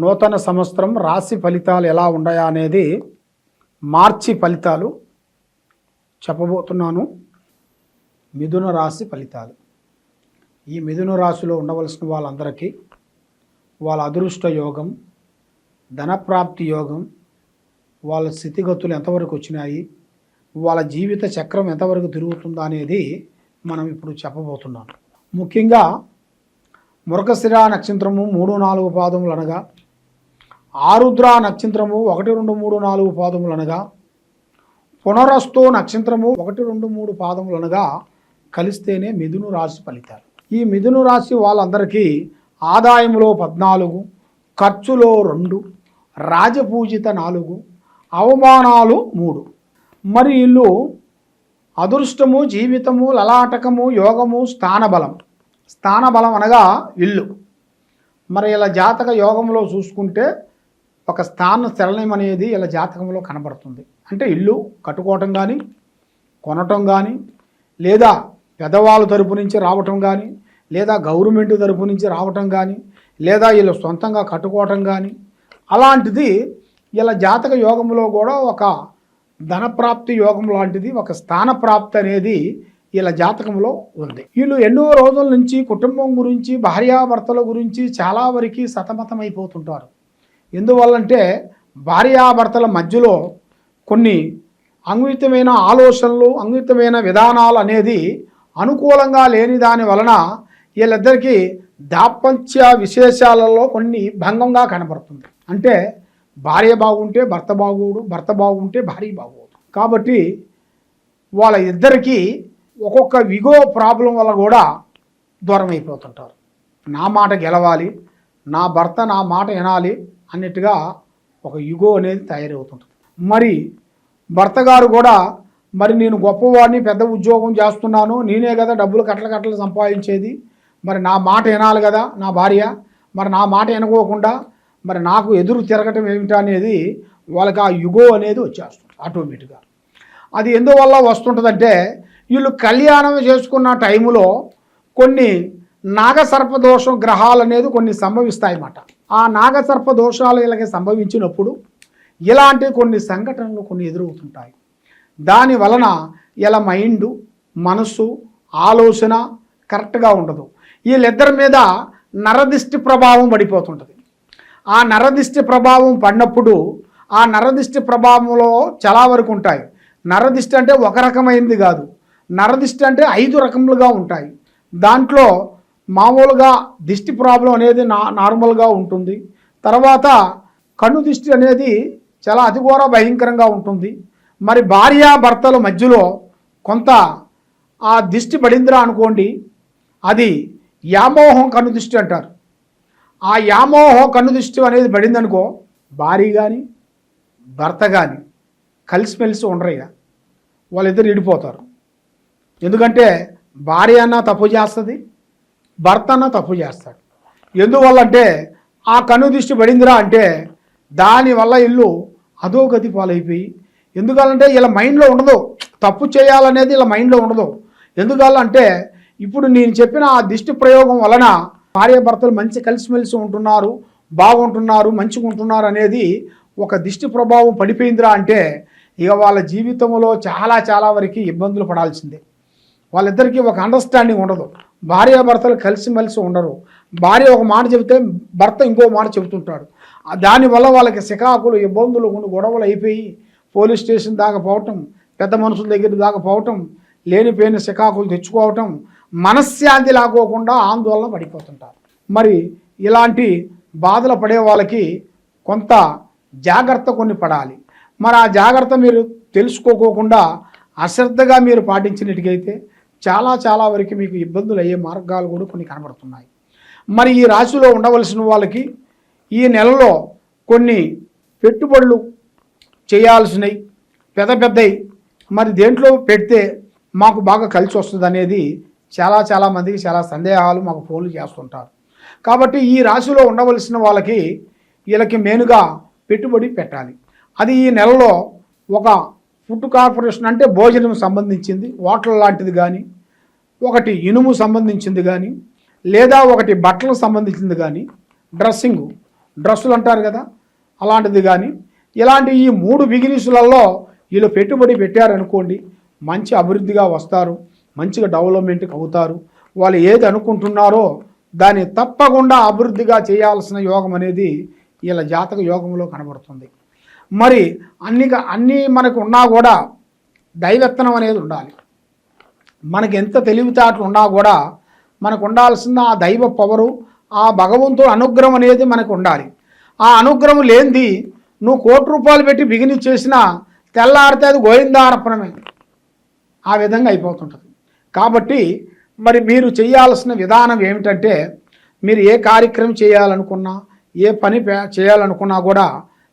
నూతన సంవత్సరం రాశి ఫలితాలు ఎలా ఉన్నాయా అనేది మార్చి ఫలితాలు చెప్పబోతున్నాను. మిథున రాశి ఫలితాలు. ఈ మిథున రాశిలో ఉండవలసిన వాళ్ళందరికీ వాళ్ళ అదృష్ట యోగం ధనప్రాప్తి యోగం వాళ్ళ స్థితిగతులు ఎంతవరకు వచ్చినాయి వాళ్ళ జీవిత చక్రం ఎంతవరకు తిరుగుతుందా అనేది మనం ఇప్పుడు చెప్పబోతున్నాం. ముఖ్యంగా మురకశిరా నక్షత్రము మూడు నాలుగు పాదములు అనగా ఆరుద్ర నక్షత్రము ఒకటి రెండు మూడు నాలుగు పాదములు అనగా పునరస్తు నక్షత్రము ఒకటి రెండు మూడు పాదములు అనగా కలిస్తేనే మిథును రాశి ఫలితాలు. ఈ మిథును రాశి వాళ్ళందరికీ ఆదాయంలో పద్నాలుగు ఖర్చులో రెండు రాజపూజిత నాలుగు అవమానాలు మూడు. మరి వీళ్ళు అదృష్టము జీవితము లలాటకము యోగము స్థానబలం. స్థానబలం అనగా ఇల్లు. మరి ఇలా జాతక యోగంలో చూసుకుంటే ఒక స్థాన చలనం అనేది ఇలా జాతకంలో కనబడుతుంది. అంటే ఇల్లు కట్టుకోవటం కానీ కొనటం కానీ లేదా పెదవాళ్ళ తరపు నుంచి రావటం కానీ లేదా గవర్నమెంట్ తరపు నుంచి రావటం కానీ లేదా వీళ్ళు సొంతంగా కట్టుకోవటం కానీ అలాంటిది ఇలా జాతక యోగంలో కూడా ఒక ధనప్రాప్తి యోగం లాంటిది ఒక స్థానప్రాప్తి అనేది వీళ్ళ జాతకంలో ఉంది. వీళ్ళు ఎన్నో రోజుల నుంచి కుటుంబం గురించి భార్యాభర్తల గురించి చాలా వరకు సతమతమైపోతుంటారు. ఎందువల్లంటే భార్యాభర్తల మధ్యలో కొన్ని అంగితమైన ఆలోచనలు అంగితమైన విధానాలు అనేది అనుకూలంగా లేని దాని వలన వీళ్ళిద్దరికీ దాపంత్య విశేషాలలో కొన్ని భంగంగా కనబడుతుంది. అంటే భార్య బాగుంటే భర్త బాగోడు భర్త బాగుంటే భార్య బాగోడు కాబట్టి వాళ్ళ ఇద్దరికీ ఒక్కొక్క విగో ప్రాబ్లం వల్ల కూడా దూరం అయిపోతుంటారు నా మాట గెలవాలి నా భర్త నా మాట వినాలి అన్నట్టుగా ఒక యుగో అనేది తయారవుతుంటుంది. మరి భర్త గారు కూడా మరి నేను గొప్పవాడిని పెద్ద ఉద్యోగం చేస్తున్నాను నేనే కదా డబ్బులు కట్టలు కట్టలు సంపాదించేది. మరి నా మాట వినాలి కదా నా భార్య. మరి నా మాట వినుకోకుండా మరి నాకు ఎదురు తిరగటం ఏమిటా అనేది వాళ్ళకి ఆ యుగో అనేది వచ్చేస్తుంది ఆటోమేటిక్గా. అది ఎందువల్ల వస్తుంటుందంటే వీళ్ళు కళ్యాణం చేసుకున్న టైములో కొన్ని నాగసర్పదోషం గ్రహాలు అనేది కొన్ని సంభవిస్తాయన్నమాట. ఆ నాగసర్ప దోషాలు ఇలాగే సంభవించినప్పుడు ఇలాంటి కొన్ని సంఘటనలు కొన్ని ఎదురవుతుంటాయి. దాని వలన ఇలా మైండ్ మనస్సు ఆలోచన కరెక్ట్గా ఉండదు. వీళ్ళిద్దరి మీద నరదిష్టి ప్రభావం పడిపోతుంటుంది. ఆ నరదిష్టి ప్రభావం పడినప్పుడు ఆ నరదిష్టి ప్రభావంలో చాలా వరకు ఉంటాయి. నరదిష్టి అంటే ఒక రకమైనది కాదు. నరదిష్టి అంటే ఐదు రకములుగా ఉంటాయి. దాంట్లో మామూలుగా దిష్టి ప్రాబ్లం అనేది నా నార్మల్గా ఉంటుంది. తర్వాత కన్ను దిష్టి అనేది చాలా అతిఘోర భయంకరంగా ఉంటుంది. మరి భార్యాభర్తల మధ్యలో కొంత ఆ దిష్టి పడిందిరా అనుకోండి అది యామోహం కన్ను దిష్టి అంటారు. ఆ యామోహం కన్ను దిష్టి అనేది పడిందనుకో భార్య కానీ భర్త కానీ కలిసిమెలిసి ఉండరయ్యా వాళ్ళిద్దరు విడిపోతారు. ఎందుకంటే భార్య అన్న తప్పు చేస్తుంది భర్త తప్పు చేస్తాడు. ఎందువల్ల అంటే ఆ కన్ను దిష్టి పడిందిరా అంటే దానివల్ల ఇల్లు అధోగతి పాలైపోయి ఎందుకంటే ఇలా మైండ్లో ఉండదు. తప్పు చేయాలనేది ఇలా మైండ్లో ఉండదు. ఎందుకంటే ఇప్పుడు నేను చెప్పిన ఆ దిష్టి ప్రయోగం వలన భార్యాభర్తలు మంచి కలిసిమెలిసి ఉంటున్నారు బాగుంటున్నారు మంచిగా ఉంటున్నారు అనేది ఒక దిష్టి ప్రభావం పడిపోయిందిరా అంటే ఇక వాళ్ళ జీవితంలో చాలా చాలా వరకు ఇబ్బందులు పడాల్సిందే. వాళ్ళిద్దరికీ ఒక అండర్స్టాండింగ్ ఉండదు. భార్యాభర్తలు కలిసిమెలిసి ఉండరు. భార్య ఒక మాట చెబితే భర్త ఇంకో మాట చెబుతుంటాడు. దానివల్ల వాళ్ళకి సికాకులు ఇబ్బందులు కొన్ని గొడవలు అయిపోయి పోలీస్ స్టేషన్ దాకా పోవటం పెద్ద మనుషుల దగ్గర దాకా పోవటం లేనిపోయిన సికాకులు తెచ్చుకోవటం మనశ్శాంతి లాకోకుండా ఆందోళన పడిపోతుంటారు. మరి ఇలాంటి బాధలు పడే వాళ్ళకి కొంత జాగ్రత్త కొన్ని పడాలి. మరి ఆ జాగ్రత్త మీరు తెలుసుకోకోకుండా అశ్రద్ధగా మీరు పాటించినట్టుకైతే చాలా చాలా వరకు మీకు ఇబ్బందులు అయ్యే మార్గాలు కూడా కొన్ని కనబడుతున్నాయి. మరి ఈ రాశిలో ఉండవలసిన వాళ్ళకి ఈ నెలలో కొన్ని పెట్టుబడులు చేయాల్సినవి పెద్ద పెద్దవి. మరి దేంట్లో పెడితే మాకు బాగా కలిసి వస్తుంది అనేది చాలా చాలా మందికి చాలా సందేహాలు మాకు ఫోన్లు చేస్తుంటారు. కాబట్టి ఈ రాశిలో ఉండవలసిన వాళ్ళకి వీళ్ళకి మెయిన్గా పెట్టుబడి పెట్టాలి. అది ఈ నెలలో ఒక ఫుడ్ కార్పొరేషన్ అంటే భోజనం సంబంధించింది వాటర్ లాంటిది కానీ ఒకటి ఇనుము సంబంధించింది కానీ లేదా ఒకటి బట్టలకు సంబంధించింది కానీ డ్రెస్సింగ్ డ్రెస్సులు అంటారు కదా అలాంటిది కానీ ఇలాంటి ఈ మూడు బిజినెస్లలో వీళ్ళు పెట్టుబడి పెట్టారనుకోండి మంచి అభివృద్ధిగా వస్తారు మంచిగా డెవలప్మెంట్కి అవుతారు. వాళ్ళు ఏది అనుకుంటున్నారో దాన్ని తప్పకుండా అభివృద్ధిగా చేయాల్సిన యోగం అనేది వీళ్ళ జాతక యోగంలో కనబడుతుంది. మరి అన్ని అన్నీ మనకు ఉన్నా కూడా దైవత్వం అనేది ఉండాలి. మనకి ఎంత తెలివితేటలు ఉన్నా కూడా మనకు ఉండాల్సిన ఆ దైవ పవరు ఆ భగవంతుడు అనుగ్రహం అనేది మనకు ఉండాలి. ఆ అనుగ్రహం లేనిది నువ్వు కోటి రూపాయలు పెట్టి బిగిని చేసినా తెల్లారితే అది గోవిందార్పణమే ఆ విధంగా అయిపోతుంటుంది. కాబట్టి మరి మీరు చేయాల్సిన విధానం ఏమిటంటే మీరు ఏ కార్యక్రమం చేయాలనుకున్నా ఏ పని చేయాలనుకున్నా కూడా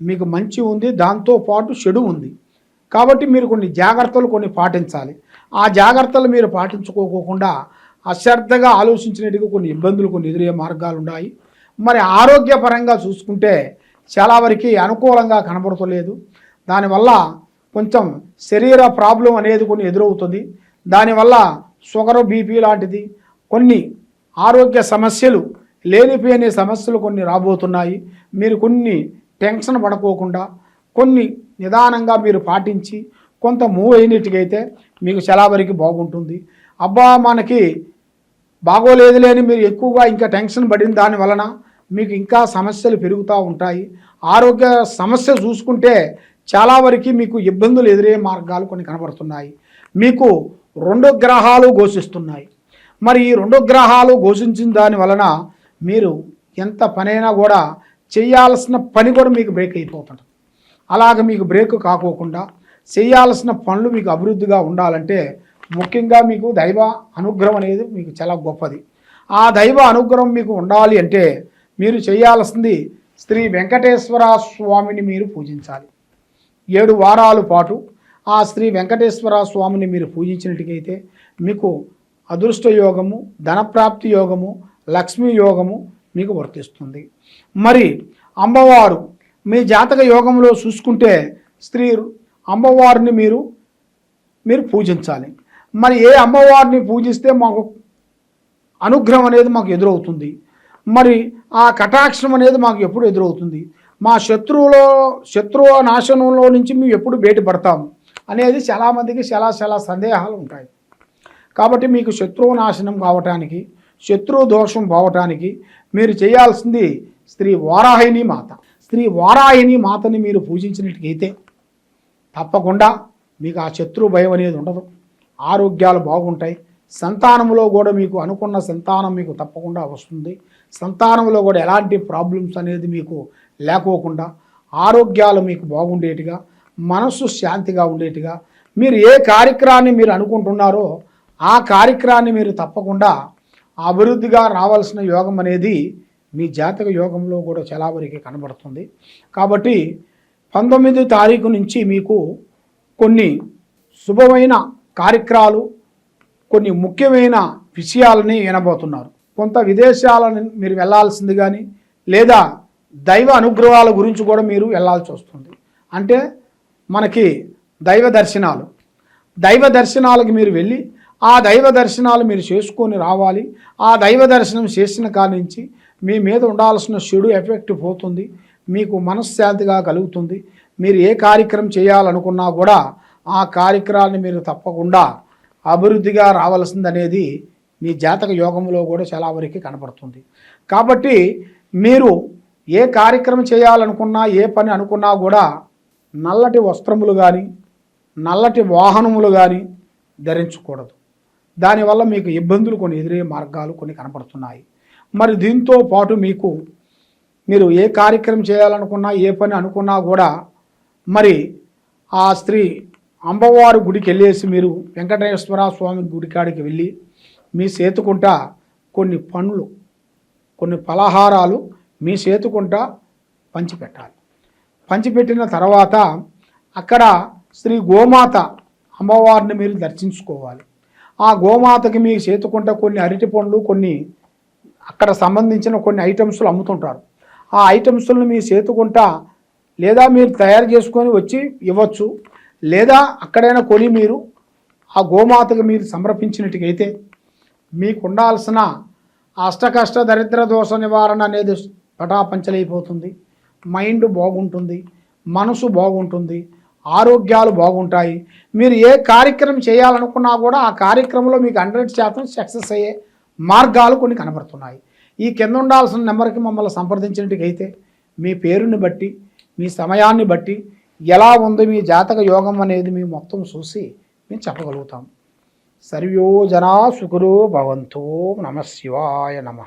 మీకు మంచి ఉంది దాంతో పాటు చెడు ఉంది. కాబట్టి మీరు కొన్ని జాగ్రత్తలు కొన్ని పాటించాలి. ఆ జాగ్రత్తలు మీరు పాటించుకోకుండా అశ్రద్ధగా ఆలోచించినట్టుగా కొన్ని ఇబ్బందులు కొన్ని ఎదురయ్యే మార్గాలు ఉన్నాయి. మరి ఆరోగ్యపరంగా చూసుకుంటే చాలా వరకు అనుకూలంగా కనబడతలేదు. దానివల్ల కొంచెం శరీర ప్రాబ్లం అనేది కొన్ని ఎదురవుతుంది. దానివల్ల షుగర్ బీపీ లాంటిది కొన్ని ఆరోగ్య సమస్యలు లేనిపోయిన సమస్యలు కొన్ని రాబోతున్నాయి. మీరు కొన్ని టెన్షన్ పడుకోకుండా కొన్ని నిదానంగా మీరు పాటించి కొంత మూవ్ అయినట్టుగైతే మీకు చాలా వరకు బాగుంటుంది. అబ్బా మనకి బాగోలేదులే అని మీరు ఎక్కువగా ఇంకా టెన్షన్ పడిన దాని వలన మీకు ఇంకా సమస్యలు పెరుగుతూ ఉంటాయి. ఆరోగ్య సమస్య చూసుకుంటే చాలా వరకు మీకు ఇబ్బందులు ఎదురయ్యే మార్గాలు కొన్ని కనబడుతున్నాయి. మీకు రెండు గ్రహాలు ఘోషిస్తున్నాయి. మరి ఈ రెండు గ్రహాలు ఘోషించిన దాని వలన మీరు ఎంత పనైనా కూడా చేయాల్సిన పని కూడా మీకు బ్రేక్ అయిపోతుంది అలాగ మీకు బ్రేక్ కాకోకుండా చేయాల్సిన పనులు మీకు అభివృద్ధిగా ఉండాలంటే ముఖ్యంగా మీకు దైవ అనుగ్రహం అనేది మీకు చాలా గొప్పది. ఆ దైవ అనుగ్రహం మీకు ఉండాలి అంటే మీరు చేయాల్సింది శ్రీ వెంకటేశ్వర స్వామిని మీరు పూజించాలి. ఏడు వారాల పాటు ఆ శ్రీ వెంకటేశ్వర స్వామిని మీరు పూజించినట్టుకైతే మీకు అదృష్ట యోగము ధనప్రాప్తి యోగము లక్ష్మీ యోగము మీకు వర్తిస్తుంది. మరి అమ్మవారు మీ జాతక యోగంలో చూసుకుంటే స్త్రీ అమ్మవారిని మీరు మీరు పూజించాలి. మరి ఏ అమ్మవారిని పూజిస్తే మాకు అనుగ్రహం అనేది మాకు ఎదురవుతుంది? మరి ఆ కటాక్షం అనేది మాకు ఎప్పుడు ఎదురవుతుంది? మా శత్రువులో శత్రువు నాశనంలో నుంచి మేము ఎప్పుడు బయటపడతాము అనేది చాలామందికి చాలా చాలా సందేహాలు ఉంటాయి. కాబట్టి మీకు శత్రువు నాశనం కావటానికి శత్రు దోషం పోవటానికి మీరు చేయాల్సింది స్త్రీ వారాహిణి మాత. స్త్రీ వారాహిణి మాతని మీరు పూజించినట్టుకైతే తప్పకుండా మీకు ఆ శత్రు భయం అనేది ఉండదు. ఆరోగ్యాలు బాగుంటాయి. సంతానంలో కూడా మీకు అనుకున్న సంతానం మీకు తప్పకుండా వస్తుంది. సంతానంలో కూడా ఎలాంటి ప్రాబ్లమ్స్ అనేది మీకు లేకోకుండా ఆరోగ్యాలు మీకు బాగుండేటిగా మనస్సు శాంతిగా ఉండేటిగా మీరు ఏ కార్యక్రమాన్ని మీరు అనుకుంటున్నారో ఆ కార్యక్రమాన్ని మీరు తప్పకుండా అభివృద్ధిగా రావాల్సిన యోగం అనేది మీ జాతక యోగంలో కూడా చాలా వరకు కనబడుతుంది. కాబట్టి పంతొమ్మిది తారీఖు నుంచి మీకు కొన్ని శుభమైన కార్యక్రమాలు కొన్ని ముఖ్యమైన విషయాలని వినబోతున్నారు. కొంత విదేశాలను మీరు వెళ్ళాల్సింది కానీ లేదా దైవ అనుగ్రహాల గురించి కూడా మీరు వెళ్ళాల్సి వస్తుంది. అంటే మనకి దైవ దర్శనాలు. దైవ దర్శనాలకు మీరు వెళ్ళి ఆ దైవ దర్శనాలు మీరు చేసుకొని రావాలి. ఆ దైవ దర్శనం చేసిన కాడి నుంచి మీ మీద ఉండాల్సిన చెడు ఎఫెక్ట్ పోతుంది మీకు మనశ్శాంతిగా కలుగుతుంది. మీరు ఏ కార్యక్రమం చేయాలనుకున్నా కూడా ఆ కార్యక్రమాన్ని మీరు తప్పకుండా అభివృద్ధిగా రావాల్సిందనేది మీ జాతక యోగంలో కూడా చాలా వరకు కనపడుతుంది. కాబట్టి మీరు ఏ కార్యక్రమం చేయాలనుకున్నా ఏ పని అనుకున్నా కూడా నల్లటి వస్త్రములు కానీ నల్లటి వాహనములు కానీ ధరించకూడదు. దానివల్ల మీకు ఇబ్బందులు కొన్ని ఎదురయ్యే మార్గాలు కొన్ని కనపడుతున్నాయి. మరి దీంతో పాటు మీకు మీరు ఏ కార్యక్రమం చేయాలనుకున్నా ఏ పని అనుకున్నా కూడా మరి ఆ స్త్రీ అమ్మవారి గుడికి వెళ్ళేసి మీరు వెంకటేశ్వర స్వామి గుడి కాడికి వెళ్ళి మీ సేతుకుంట కొన్ని పండ్లు కొన్ని పలహారాలు మీ చేతుకుంట పంచిపెట్టాలి. పంచిపెట్టిన తర్వాత అక్కడ శ్రీ గోమాత అమ్మవారిని మీరు దర్శించుకోవాలి. ఆ గోమాతకి మీ చేతుకుంట కొన్ని అరటి పండ్లు కొన్ని అక్కడ సంబంధించిన కొన్ని ఐటమ్స్లు అమ్ముతుంటారు. ఆ ఐటమ్స్లను మీ చేతుకుంటా లేదా మీరు తయారు చేసుకొని వచ్చి ఇవ్వచ్చు. లేదా అక్కడైనా కొని మీరు ఆ గోమాతకు మీరు సమర్పించినట్టుకైతే మీకు ఉండాల్సిన అష్టకష్ట దరిద్ర దోష నివారణ అనేది పటాపంచలైపోతుంది. మైండ్ బాగుంటుంది మనసు బాగుంటుంది ఆరోగ్యాలు బాగుంటాయి. మీరు ఏ కార్యక్రమం చేయాలనుకున్నా కూడా ఆ కార్యక్రమంలో మీకు హండ్రెడ్ శాతం సక్సెస్ అయ్యే మార్గాలు కొన్ని కనబడుతున్నాయి. ఈ కింద ఉండాల్సిన నెంబర్కి మమ్మల్ని సంప్రదించినట్టుకైతే మీ పేరుని బట్టి మీ సమయాన్ని బట్టి ఎలా ఉంది మీ జాతక యోగం అనేది మేము మొత్తం చూసి మేము చెప్పగలుగుతాం. సర్వో జనా సుఖరో భవంతో నమ శివాయ నమ.